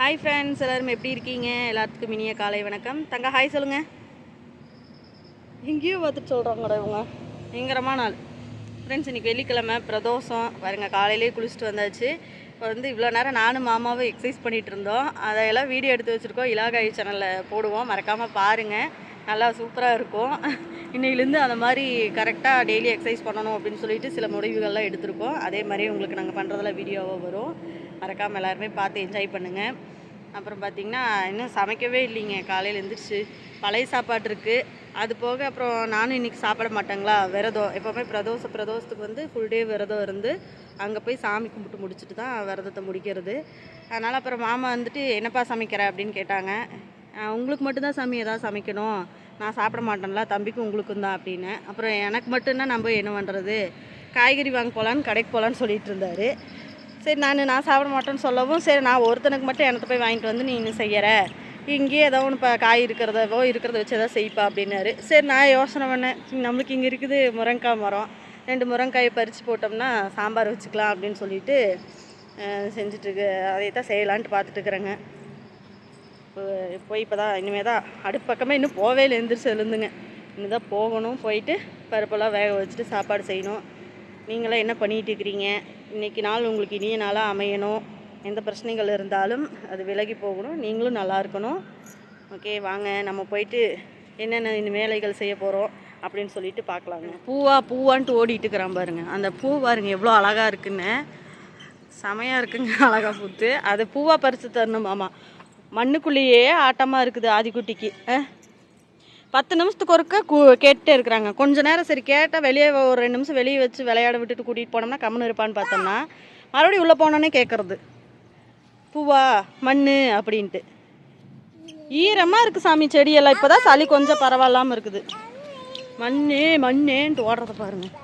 Hi friends எல்லாரும் எப்படி இருக்கீங்க? எல்லாத்துக்கும் இனிய காலை வணக்கம். தங்க ஹாய் சொல்லுங்க. எங்கேயோ பார்த்துட்டு சொல்கிறாங்கடா இவங்க. பயங்கரமான நாள் ஃப்ரெண்ட்ஸ் இன்னைக்கு வெள்ளிக்கிழமை பிரதோஷம். பாருங்க காலையிலேயே குளிச்சுட்டு வந்தாச்சு. இப்போ வந்து இவ்வளோ நேரம் நானும் மாமாவும் எக்ஸசைஸ் பண்ணிகிட்டு இருந்தோம். அதையெல்லாம் வீடியோ எடுத்து வச்சுருக்கோம். இலாகாய் சேனலில் போடுவோம். மறக்காமல் பாருங்கள் நல்லா சூப்பராக இருக்கும். இன்னையிலேருந்து அந்த மாதிரி கரெக்டாக டெய்லி எக்ஸசைஸ் பண்ணணும் அப்படின்னு சொல்லிட்டு சில முடிவுகள்லாம் எடுத்திருக்கோம். அதே மாதிரி உங்களுக்கு நாங்கள் பண்ணுறதுல வீடியோவாக வரும். மறக்காமல் எல்லாருமே பார்த்து என்ஜாய் பண்ணுங்கள் அப்புறம் பார்த்திங்கன்னா இன்னும் சமைக்கவே இல்லைங்க. காலையில் எழுந்திரிச்சு பழைய சாப்பாடு இருக்குது அது போக அப்புறம் நானும் இன்றைக்கி சாப்பிட மாட்டேங்களா? விரதம். எப்போவுமே பிரதோஷ பிரதோஷத்துக்கு வந்து ஃபுல் டே விரதம் இருந்து அங்கே போய் சாமி கும்பிட்டு முடிச்சுட்டு தான் விரதத்தை முடிக்கிறது. அதனால் அப்புறம் மாமா வந்துட்டு என்னப்பா சமைக்கிற? அப்படின்னு கேட்டாங்க. உங்களுக்கு மட்டும்தான் சாமி ஏதாவது சமைக்கணும். நான் சாப்பிட மாட்டேன்ல. தம்பிக்கும் உங்களுக்கும் தான் அப்படின்னு. அப்புறம் எனக்கு மட்டும்தான் நம்ம என்ன பண்ணுறது காய்கறி வாங்க போகலான்னு கடைக்கு போகலான்னு சொல்லிட்டு இருந்தார். சரி நான் நான் சாப்பிட மாட்டேன்னு சொல்லவும் சரி நான் ஒருத்தனுக்கு மட்டும் என்னத்தை போய் வாங்கிட்டு வந்து நீ இன்னும் செய்யற? இங்கேயே ஏதோ ஒன்று இப்போ காய் இருக்கிறதவோ இருக்கிறத வச்சு எதாவது செய்ப்பா அப்படின்னாரு. சரி நான் யோசனை பண்ணேன். நம்மளுக்கு இங்கே இருக்குது முருங்கைக்காய் மரம். ரெண்டு முருங்காயை பறித்து போட்டோம்னா சாம்பார் வச்சுக்கலாம் அப்படின்னு சொல்லிட்டு அஹ், அதை தான் செய்யலான்ட்டு பார்த்துட்டு இருக்கிறேங்க இப்போ- போய் இப்போ தான் இனிமேல் தான் அடுப்பு பக்கமே இன்னும் போவே இல்லை எந்திரிச்சு எழுந்துங்க. இன்னும் தான் போகணும் போயிட்டு பருப்பெல்லாம் வேக வச்சுட்டு சாப்பாடு செய்யணும். நீங்களாம் என்ன பண்ணிகிட்டு இருக்கிறீங்க? இன்றைக்கி நாள் உங்களுக்கு இனிய நாளாக அமையணும். எந்த பிரச்சனைகள் இருந்தாலும் அது விலகி போகணும். நீங்களும் நல்லா இருக்கணும். ஓகே வாங்க. நம்ம போயிட்டு என்னென்ன இந்த வேலைகள் செய்ய போகிறோம் அப்படின்னு சொல்லிட்டு பார்க்கலாங்க. பூவா பூவான்ட்டு ஓடிட்டு இருக்கிறான் பாருங்க. அந்த பூ பாருங்க எவ்வளோ அழகாக இருக்குன்னு. செமையாக இருக்குங்க அழகா பூத்து. அதை பூவாக பறித்து தரணும் மாமா மண்ணுக்குள்ளேயே ஆட்டமாக இருக்குது ஆதிக்குட்டிக்கு. ஆ பத்து நிமிஷத்துக்கு ஒருக்க கூ கேட்டுட்டே இருக்கிறாங்க. கொஞ்ச நேரம் சரி கேட்டால் வெளியே ஒரு ரெண்டு நிமிஷம் வெளியே வச்சு விளையாட விட்டுட்டு கூட்டிகிட்டு போனோம்னா கம்முன்னு இருப்பான்னு பார்த்தோம்னா மறுபடியும் உள்ளே போனோன்னே கேட்குறது பூவா மண் அப்படின்ட்டு. ஈரமாக இருக்குது சாமி செடியெல்லாம். இப்போ தான் சளி கொஞ்சம் பரவாயில்லாமல் இருக்குது. மண்ணே மண்ணேன்ட்டு ஓடுறத பாருங்கள்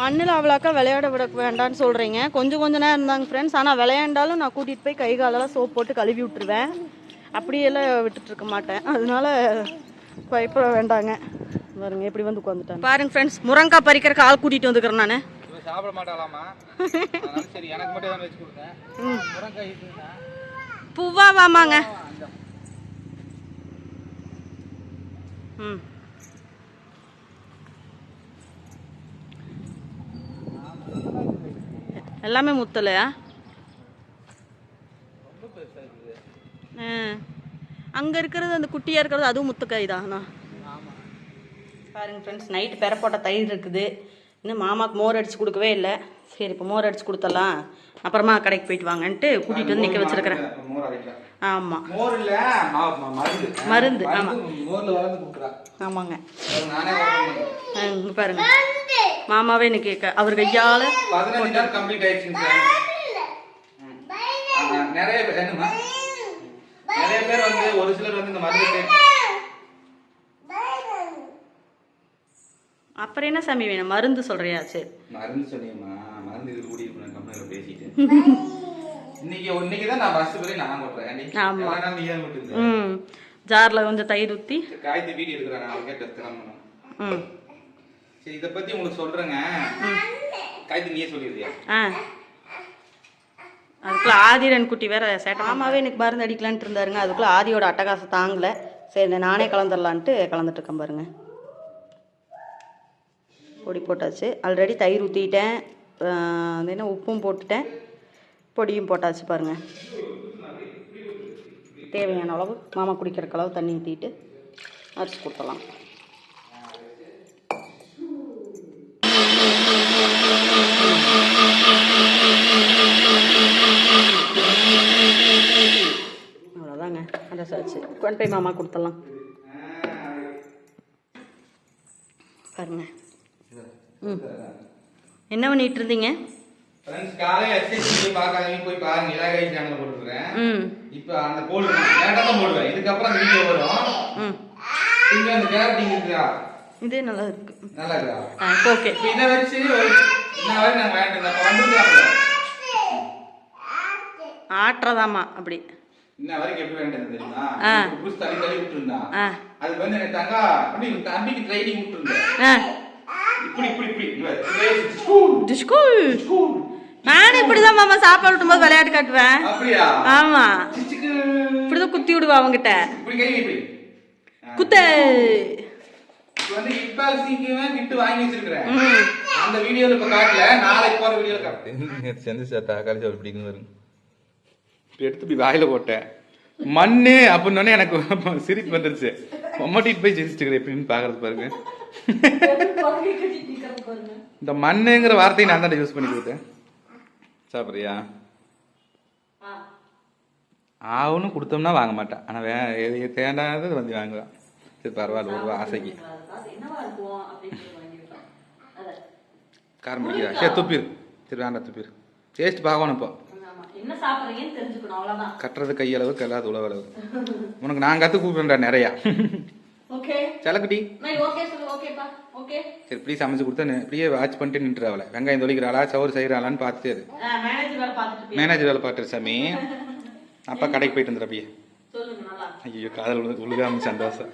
மண்ணில் அவ்வளோக்கா விளையாட விட வேண்டாம்னு சொல்கிறீங்க கொஞ்சம் கொஞ்ச நேரம் இருந்தாங்க ஃப்ரெண்ட்ஸ் ஆனால் விளையாண்டாலும் நான் கூட்டிகிட்டு போய் கை காலெல்லாம் சோப் போட்டு கழுவி விட்டுருவேன். அப்படியெல்லாம் விட்டுட்டு இருக்க மாட்டேன். அதனால பயப்பட வேண்டாங்க. பாருங்க எப்படி வந்து உட்காந்துட்டாங்க பாருங்க ஃப்ரெண்ட்ஸ் முருங்காய் பறிக்கிறக்கு ஆள் கூட்டிகிட்டு வந்துக்கிறேன் நான். இவன் சாப்பிட மாட்டாளாமா? அதனால சரி எனக்கு மட்டும் தான் வச்சு கொடுத்தேன். முருங்காய் இருக்குன்னா பூவா வாமாங்க ம். எல்லாமே முத்தலையா? அங்கே இருக்கிறது அந்த குட்டியாக இருக்கிறது அதுவும் முத்துக்காய் தானா பாருங்க ஃப்ரெண்ட்ஸ் நைட்டு பெற போட்ட தயிர் இருக்குது. இன்னும் மாமாக்கு மோர் அடித்து கொடுக்கவே இல்லை. சரி இப்போ மோர் அடித்து கொடுத்துடலாம். அப்புறமா கடைக்கு போயிட்டு வாங்கன்ட்டு கூட்டிகிட்டு வந்து நிற்க வச்சிருக்கிறேன். ஆமாம் மருந்து. மருந்து, ஆமா. மோர்ல வளர்ந்து கொடுக்குறா. ஆமாங்க. இங்க பாருங்க. மாமாவே இன்னைக்கு க- அவர் கையால் நிறைய நிறைய பேர் வந்து ஒரு சிலர் வந்து இந்த மருந்து அப்புறம் என்ன சாமி வேணும்? மருந்து சொல்றியா சரி மருந்து சொன்னீங்கம்மா. மருந்து இது கூடி கம்பெனியில் பேசிட்டு. இன்னைக்கு இன்னைக்கு தான் நான் ஃபர்ஸ்ட் போய் நான் ஏன்டி? ஆமா. எல்லா நாளும் நீ தான் கொட்டுங்க ம். ஜாரில் கொஞ்சம் தயிர் ஊற்றி காய்த்து வீடியோ எடுக்கிறேன் நான். கேட்டு கிளம்பணும் ம். சரி இதை பத்தி உங்களுக்கு சொல்றேங்க. காய்த்து நீயே சொல்லிடுறியா? ஆ. அதுக்குள்ள ஆதிரன் குட்டி வேற சேட்டை மாமாவே எனக்கு மருந்து அடிக்கலான்ட்டு இருந்தாருங்க. அதுக்குள்ள ஆதியோட அட்டகாசம் தாங்கல. சரி நானே கலந்துடலான்ட்டு கலந்துட்டு இருக்கேன் பாருங்க. பொடி போட்டாச்சு. ஆல்ரெடி தயிர் ஊற்றிட்டேன் அது என்ன உப்பும் போட்டுட்டேன். பொடியும் போட்டாச்சு பாருங்க. தேவையான அளவு மாமா குடிக்கிறக்கு அளவு தண்ணி ஊற்றிட்டு அரைச்சி கொடுத்தலாம் அரைச்சாச்சு கொண்டு போய் மாமா கொடுத்துடலாம். பாருங்க. ம். என்ன பண்ணிட்டு இருந்தீங்க? ஃப்ரெண்ட்ஸ் காலையில எக்ஸசைஸ் போய் பார்க்காதீங்க. போய் பாருங்க. இலாகாய் சேனல் போட்டுருக்கேன் ம். இப்போ அந்த போடுவேன் லேட்டாக தான் போடுவேன். இதுக்கப்புறம் அந்த வீடியோ வரும். ம். இங்க அந்த கேரட்டிங் இருக்குதா? இதே நல்லா இருக்கு. நல்லா இருக்கா ஆ ஓகே. இதை வச்சு ஒரு இன்ன வரை நாங்கள் வாங்கிட்டு இருந்தோம் அப்போ வந்துருக்காங்க ஆட்டுறதாம்மா அப்படி. இன்ன வரைக்கும் எப்படி இருந்தேன் தெரியுமா? புதுசு தள்ளி தள்ளி விட்டுருந்தா. ஆ. அதுக்கு வந்து தங்கா அப்படி தம்பிக்கு ட்ரைனிங் விட்டுருந்தேன். இப்படி இப்படி இப்படி. ஸ்கூல் நானும் இப்படிதான் மாமா சாப்பாடு விட்டும்போது விளையாட்டு காட்டுவேன். அப்படியா? ஆமா. இப்படிதான் குத்தி விடுவா அவங்கிட்ட இப்படி கை இப்படி குத்து. இப்ப வந்து கிட்டு வாங்கி வச்சிருக்கிறேன். அந்த வீடியோல இப்ப காட்டல. நாளைக்கு போற வீடியோல காட்டுறேன். செந்து சாத்தா காலேஜ் அவர் பிடிக்கும் இப்படி எடுத்து இப்படி வாயில போட்டேன். மண்ணு அப்படின்னு எனக்கு சிரிப்பு வந்துருச்சு. மொம்மட்டிட்டு போய் சிரிச்சுக்கிறேன் எப்படின்னு பாக்குறது பாருங்க. இந்த மண்ணுங்கிற வார்த்தையை நான் தான் யூஸ் பண்ணி கொடுத்தேன். சாப்பிட்றியா? ஆவுன்னு கொடுத்தோம்னா வாங்க மாட்டேன். ஆனா வே எது தேண்டானது வந்து வாங்குவேன். சரி பரவாயில்ல ஒரு ஆசைக்கு. காரம் பிடிக்கிறா. சரி துப்பிரு சரி வேண்டாம் துப்பிரு டேஸ்ட் பார்க்கணும் இப்போ. என்ன சாப்பிடுறீங்கன்னு தெரிஞ்சுக்கணும் அவ்வளவுதான். கட்டுறது கையளவு கல்லாத உழவளவு உனக்கு நான் கற்று கூப்பிடுறேன்டா நிறையா. ஓகே செலக்குட்டி ஓகே சொல்லு ஓகேப்பா ஓகே சரி இப்படியே சமைச்சு கொடுத்தா இப்படியே வாட்ச் பண்ணிட்டு நின்றுற அவளை. வெங்காயம் தொளிக்கிறாளா சவுறு செய்கிறாளான்னு பார்த்துட்டு. மேனேஜர் வேலை பார்த்துட்டு சாமி. அப்பா கடைக்கு போயிட்டு வந்துடுற அப்படியே. சொல்லுங்க நல்லா ஐயோ காதல் உழுது உழுகாம சந்தோஷம்.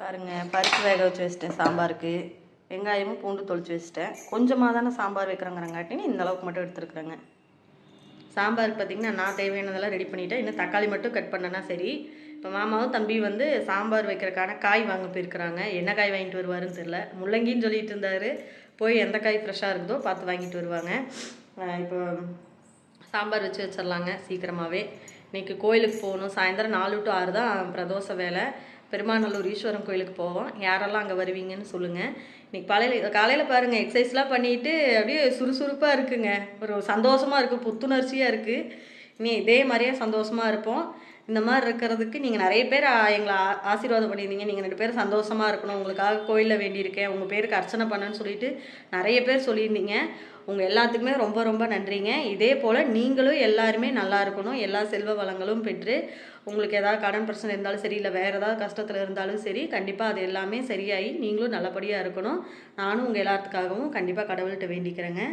பாருங்க பருப்பு வேக வச்சு வச்சிட்டேன் சாம்பாருக்கு. வெங்காயமும் பூண்டு தொளிச்சு வச்சிட்டேன். கொஞ்சமாக தானே சாம்பார் வைக்கிறேங்கிறங்காட்டின்னு இந்த அளவுக்கு மட்டும் எடுத்துருக்குறேங்க. சாம்பார் பார்த்தீங்கன்னா நான் தேவையானதெல்லாம் ரெடி பண்ணிட்டேன். இன்னும் தக்காளி மட்டும் கட் பண்ணனா சரி. இப்போ மாமாவும் தம்பி வந்து சாம்பார் வைக்கிறக்கான காய் வாங்க போயிருக்கிறாங்க. என்ன காய் வாங்கிட்டு வருவாருன்னு தெரில முள்ளங்கின்னு சொல்லிட்டு இருந்தார். போய் எந்த காய் ஃப்ரெஷ்ஷாக இருக்குதோ பார்த்து வாங்கிட்டு வருவாங்க. இப்போ சாம்பார் வச்சு வச்சிடலாங்க சீக்கிரமாகவே இன்றைக்கி கோயிலுக்கு போகணும். சாயந்தரம் நாலு டு ஆறு தான் பிரதோஷ வேலை. பெருமாநல்லூர் ஈஸ்வரன் கோயிலுக்கு போவோம். யாரெல்லாம் அங்கே வருவீங்கன்னு சொல்லுங்கள் இன்னைக்கு காலையில் காலையில் பாருங்கள் எக்ஸசைஸ்லாம் பண்ணிட்டு அப்படியே சுறுசுறுப்பாக இருக்குங்க. ஒரு சந்தோஷமாக இருக்குது புத்துணர்ச்சியாக இருக்குது இனி இதே மாதிரியே சந்தோஷமாக இருப்போம். இந்த மாதிரி இருக்கிறதுக்கு நீங்கள் நிறைய பேர் எங்களை ஆசீர்வாதம் பண்ணியிருந்தீங்க. நீங்கள் ரெண்டு பேரும் சந்தோஷமாக இருக்கணும். உங்களுக்காக கோயிலில் வேண்டியிருக்கேன். உங்கள் பேருக்கு அர்ச்சனை பண்ணேன்னு சொல்லிட்டு நிறைய பேர் சொல்லியிருந்தீங்க. உங்கள் எல்லாத்துக்குமே ரொம்ப ரொம்ப நன்றிங்க. இதே போல் நீங்களும் எல்லாருமே நல்லா இருக்கணும். எல்லா செல்வ வளங்களும் பெற்று உங்களுக்கு ஏதாவது கடன் பிரச்சனை இருந்தாலும் சரி இல்லை வேறு ஏதாவது கஷ்டத்தில் இருந்தாலும் சரி கண்டிப்பாக அது எல்லாமே சரியாகி நீங்களும் நல்லபடியாக இருக்கணும். நானும் உங்கள் எல்லாத்துக்காகவும் கண்டிப்பாக கடவுள்கிட்ட வேண்டிக்கிறேங்க.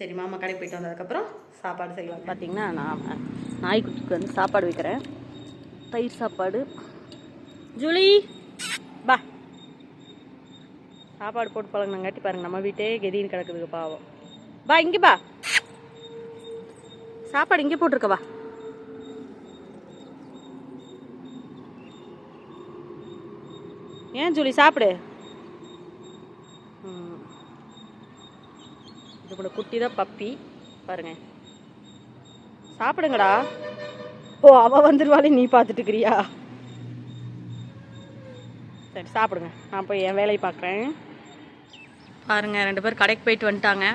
சரி மாமா கடைக்கு போயிட்டு வந்ததுக்கப்புறம் சாப்பாடு செய்யலாம். பார்த்தீங்கன்னா நான் நாய்க்குட்டிக்கு வந்து சாப்பாடு வைக்கிறேன். தயிர் சாப்பாடு. ஜூலி பா. சாப்பாடு போட்டு பழங்கினங்காட்டி பாருங்க நம்ம வீட்டே கெதின்னு கிடக்குதுங்க பாவம். பா இங்கே பா. சாப்பாடு இங்கே போட்டிருக்க வா ஏன் ஜூலி சாப்பிடு. ம். இது கூட குட்டி தான் பப்பி. பாருங்க. சாப்பிடுங்கடா. ஓ அவ வந்துருவாளே நீ பார்த்துட்டு இருக்கிறியா சரி சாப்பிடுங்க. நான் போய் என் வேலையை பார்க்குறேன் பாருங்க ரெண்டு பேர் கடைக்கு போயிட்டு வந்துட்டாங்க.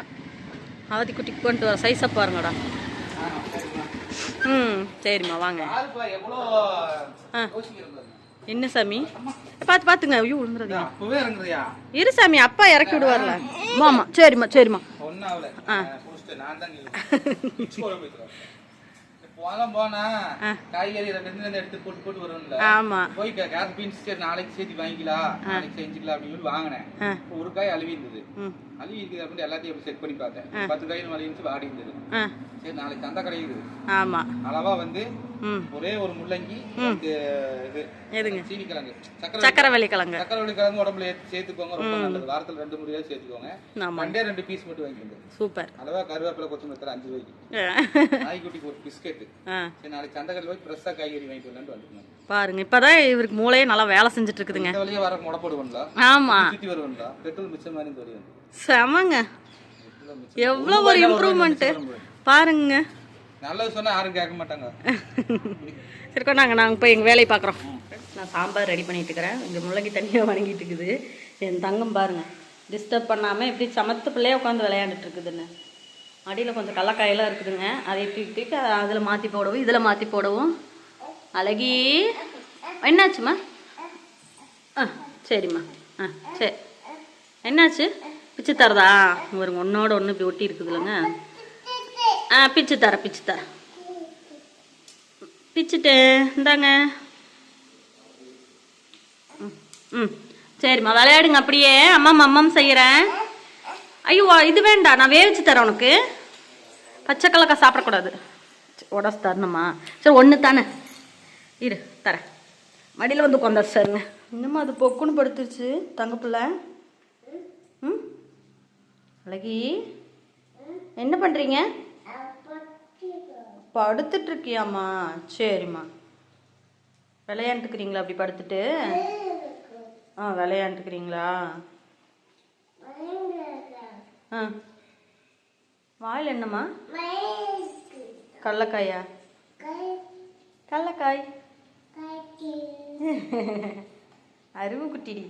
அவதி குட்டிக்கு கொண்டு வர சைஸை பாருங்கடா. ம் சரிம்மா வாங்க. ஆ. என்ன சாமி? பார்த்து பார்த்துங்க ஐயோ இறங்குறியா? இரு சாமி அப்பா இறக்கி விடுவார்ல. மாமா சரிம்மா சரிம்மா. ஆ. போலாம் போனா. காய்கறி ரெண்டு எடுத்து போட்டு போட்டு வரும்ல. ஆமாம் போய் கேரட் பீன்ஸ் சரி நாளைக்கு சேர்த்து வாங்கிக்கலாம். நாளைக்கு செஞ்சுக்கலாம் அப்படின்னு சொல்லி வாங்கினேன். ஒரு காய் அழுவி இருந்தது. அழுவி இருக்குது அப்படின்னு எல்லாத்தையும் செக் பண்ணி பார்த்தேன். பத்து காய் அழுவி இருந்துச்சு வாடி இருந்தது. சரி நாளைக்கு சந்தை கிடைக்குது. ஆமாம் அளவா வந்து ஒரே ஒரு முள்ளங்கி இது. எதுங்க? சீனி கிழங்கு. சக்கரை சக்கரவள்ளி கிழங்கு. சக்கரை கிழங்கு உடம்புல சேர்த்துக்கோங்க ரொம்ப நல்லது. வாரத்துல ரெண்டு முறையாவது சேர்த்துக்கோங்க. மண்டே ரெண்டு பீஸ் மட்டும் வாங்கிக்கோங்க சூப்பர். அளவா கருவேப்பிலை கொத்தமல்லி அஞ்சு ரூபாய்க்கு. நாய்க்குட்டிக்கு ஒரு பிஸ்கெட் சரி நாளைக்கு சந்தைக்கடையில் போய் ஃப்ரெஷ்ஷாக காய்கறி வாங்கிட்டு வரலான்னு வந்துருக்கோம் பாருங்க இப்பதான் இவருக்கு மூளையே நல்லா வேலை செஞ்சுட்டு இருக்குதுங்க வழியா வர முடப்படுவன்ல ஆமா. சுற்றி வருவன்ல பெட்ரோல் மிச்சம் மாதிரி செமங்க. எவ்வளோ ஒரு இம்ப்ரூவ்மெண்ட்டு பாருங்க. நல்லது சொன்னா யாரும் கேட்க மாட்டாங்க. சரி கொண்டாங்க. நாங்கள் போய் எங்கள் வேலையை பார்க்குறோம். நான் சாம்பார் ரெடி பண்ணிட்டு இருக்கிறேன். இங்கே முள்ளங்கி தண்ணியாக வணங்கிட்டு இருக்குது. என் தங்கம் பாருங்க. டிஸ்டர்ப் பண்ணாமல் எப்படி சமத்து பிள்ளையே உட்காந்து விளையாண்டுட்டு இருக்குதுன்னு. அடியில் கொஞ்சம் கடலக்காயெல்லாம் இருக்குதுங்க. அதை எப்படி தூக்கி அதில் மாற்றி போடவும். இதில் மாற்றி போடவும். அழகி. என்னாச்சும்மா? ஆ சரிம்மா. ஆ சரி. என்னாச்சு? பிச்சு தரதா? ஒரு ஒன்றோட ஒன்று இப்படி ஒட்டி இருக்குதுல்லங்க. ஆ பிச்சு தரேன் பிச்சு தரேன் பிச்சுட்டு இந்தாங்க. ம், ம். சரிம்மா விளையாடுங்க அப்படியே. அம்மா அம்மம் செய்கிறேன் ஐயோ இது வேண்டாம் நான் வேவிச்சு தரேன் உனக்கு. பச்சை கலக்காய் சாப்பிடக்கூடாது. உடச்சு தரணுமா? சரி ஒன்று தானே. இரு தரேன். மடியில் வந்து உட்காந்தா சரிங்க. இன்னுமா அது பொக்குன்னு படுத்துருச்சு தங்கப்பிள்ளை ம்? அழகி? என்ன பண்ணுறீங்க படுத்துட்டு இருக்கியாம்மா சரிம்மா. விளையாண்டுக்கிறீங்களா அப்படி படுத்துட்டு? ஆ விளையாண்டுக்கிறீங்களா? ஆ. வாயில் என்னம்மா? கடலக்காயா கடலக்காய் அருவு குட்டிடி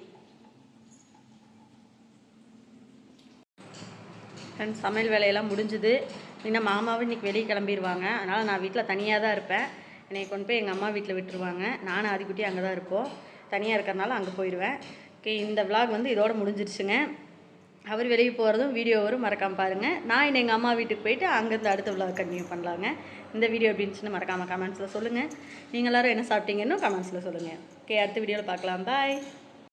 ஃப்ரெண்ட்ஸ் சமையல் வேலையெல்லாம் முடிஞ்சுது. இன்னும் மாமாவும் இன்றைக்கி வெளியே கிளம்பிடுவாங்க அதனால் நான் வீட்டில் தனியாக தான் இருப்பேன். என்னை கொண்டு போய் எங்கள் அம்மா வீட்டில் விட்டுருவாங்க. நானும் ஆதிக்குட்டி அங்கே தான் இருப்போம். தனியாக இருக்கிறனால அங்கே போயிடுவேன் ஓகே இந்த vlog வந்து இதோட முடிஞ்சிருச்சுங்க. அவர் வெளியே போகிறதும் வீடியோ வரும். மறக்காமல் பாருங்கள் நான் இன்னும் எங்கள் அம்மா வீட்டுக்கு போயிட்டு அங்கேருந்து அடுத்த விழாவை கண்டினியூ பண்ணலாங்க. இந்த வீடியோ எப்படி மறக்காமல் கமெண்ட்ஸில் சொல்லுங்கள் நீங்கள் எல்லோரும் என்ன சாப்பிட்டீங்கன்னு கமெண்ட்ஸில் சொல்லுங்கள் ஓகே அடுத்த வீடியோவில் பார்க்கலாம். பாய்